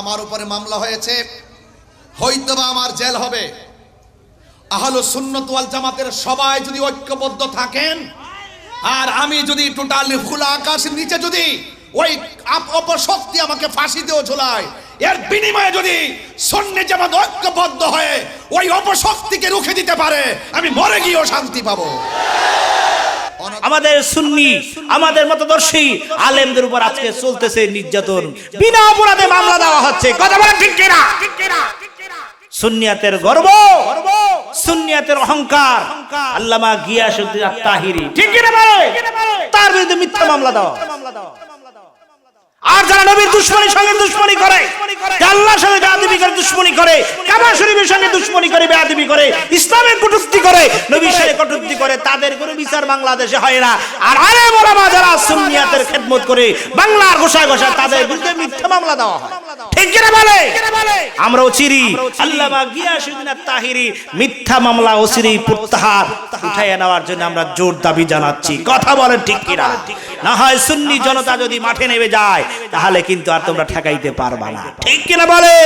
আমার উপরে মামলা হয়েছে, হয়তোবা আমার জেল হবে। আহলো সুন্নত ওয়াল জামাতের সবাই যদি ঐক্যবদ্ধ থাকেন, আর আমি যদি টোটালি খোলা আকাশের নিচে যদি ওই অপশক্তি আমাকে ফাঁসি ফাঁসিতেও ঝোলায়, এর বিনিময়ে যদি সন্ন্যে জামাত ঐক্যবদ্ধ হয়ে ওই অপশক্তিকে রুখে দিতে পারে, আমি মরে গিয়েও শান্তি পাবো। আমাদের সুন্নি, আমাদের মতদর্শী আলেমদের উপর আজকে চলতেছে নির্যাতন। বিনা অপরাধে মামলা দেওয়া হচ্ছে। কথা বলেন ঠিক কিনা? সুন্নিয়াতের গর্ব, সুন্নিয়াতের অহংকার। আল্লামা গিয়াসউদ্দিন আত-তাহিরি ঠিক কিনা বলে? তার বিরুদ্ধে মিথ্যা মামলা দেওয়া আর যারা নবীর দুশ্মনী সঙ্গে দুশ্মনী করে আল্লাহর সঙ্গে বেয়াদবি করে, দুশ্মনী করে, কাবা শরীফের সঙ্গে দুশ্মনী করে, বেয়াদবি করে, ইসলামের কটূক্তি করে, নবীর সঙ্গে কটূক্তি করে তাদের কোনো বিচার বাংলাদেশে হয় না। আর আরে মোলামা যারা সুন্নিয়াতের খেদমত করে বাংলার ঘোষা ঘোষা তাদের বিরুদ্ধে মিথ্যা মামলা দেওয়া হয়। ঠিক বলে? আমরাও চিরি। আল্লামা আত-তাহিরি মিথ্যা মামলা ওসিরি প্রত্যাহার নেওয়ার জন্য আমরা জোর দাবি জানাচ্ছি। কথা বলেন ঠিক কিনা? না হয় সুন্নি জনতা যদি মাঠে নেমে যায়, তাহলে কিন্তু আর তোমরা ঠেকাইতে পারবা না। ঠিক কিনা বলে?